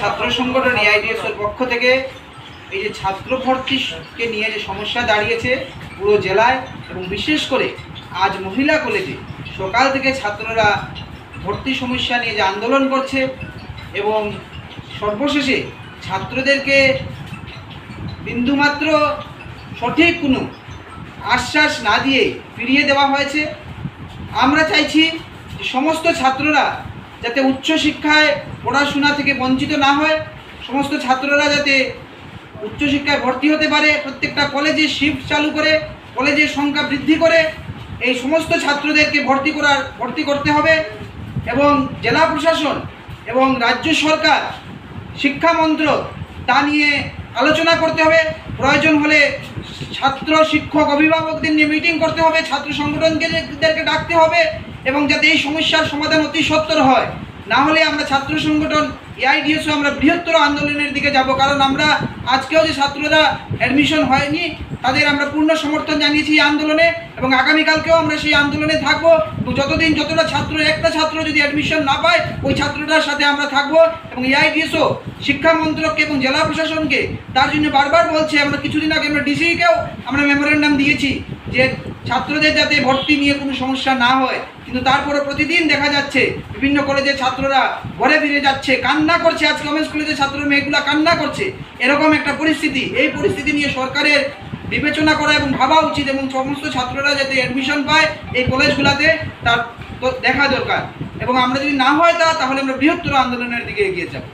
ছাত্র সংগঠন এআইডিএস এর পক্ষ থেকে এই যে ছাত্র ভর্তিকে নিয়ে যে সমস্যা দাঁড়িয়েছে পুরো জেলায় এবং বিশেষ করে আজ মহিলা কলেজে সকাল থেকে ছাত্ররা ভর্তি সমস্যা নিয়ে যে আন্দোলন করছে এবং সর্বশেষে ছাত্রদেরকে বিন্দুমাত্র সঠিক কোনো আশ্বাস না দিয়ে ফিরিয়ে দেওয়া হয়েছে। আমরা চাইছি সমস্ত ছাত্ররা যাতে উচ্চশিক্ষায় পড়াশোনা থেকে বঞ্চিত না হয়, সমস্ত ছাত্ররা যাতে উচ্চশিক্ষায় ভর্তি হতে পারে, প্রত্যেকটা কলেজে শিফট চালু করে, কলেজের সংখ্যা বৃদ্ধি করে, এই সমস্ত ছাত্রদেরকে ভর্তি করার, ভর্তি করতে হবে এবং জেলা প্রশাসন এবং রাজ্য সরকার, শিক্ষা মন্ত্রক তা নিয়ে আলোচনা করতে হবে। প্রয়োজন হলে ছাত্র শিক্ষক অভিভাবকদের নিয়ে মিটিং করতে হবে, ছাত্র সংগঠনকে ডাকতে হবে। এবং যাতে এই সমস্যার সমাধান অতি সত্বর হয়, না হলে আমরা ছাত্র সংগঠন এআইডিএসও আমরা বৃহত্তর আন্দোলনের দিকে যাব, কারণ আমরা আজকেও যে ছাত্ররা অ্যাডমিশন হয়নি, তাদের আমরা পূর্ণ সমর্থন জানিয়েছি এই আন্দোলনে এবং আগামীকালকেও আমরা সেই আন্দোলনে থাকব। যতদিন যতটা ছাত্র, একটা ছাত্র যদি অ্যাডমিশন না পায়, ওই ছাত্রটার সাথে আমরা থাকব এবং এআইডিএসও শিক্ষা মন্ত্রককে এবং জেলা প্রশাসনকে তার জন্য বারবার বলছে, আমরা কিছুদিন আগে আমরা ডিসিকেও আমরা মেমোরেন্ডাম দিয়েছি যে ছাত্রদের যাতে ভর্তি নিয়ে কোনো সমস্যা না হয়। কিন্তু তারপরে প্রতিদিন দেখা যাচ্ছে বিভিন্ন কলেজের ছাত্ররা ঘরে ফিরে যাচ্ছে, কান্না করছে। আজ কমেন্স কলেজের ছাত্র মেয়েগুলা কান্না করছে, এরকম একটা পরিস্থিতি। এই পরিস্থিতি নিয়ে সরকারের বিবেচনা করা এবং ভাবা উচিত এবং সমস্ত ছাত্ররা যাতে অ্যাডমিশন পায় এই কলেজগুলোতে, তার দেখা দরকার। এবং আমরা যদি না হয় তা, তাহলে আমরা বৃহত্তর আন্দোলনের দিকে এগিয়ে যাব।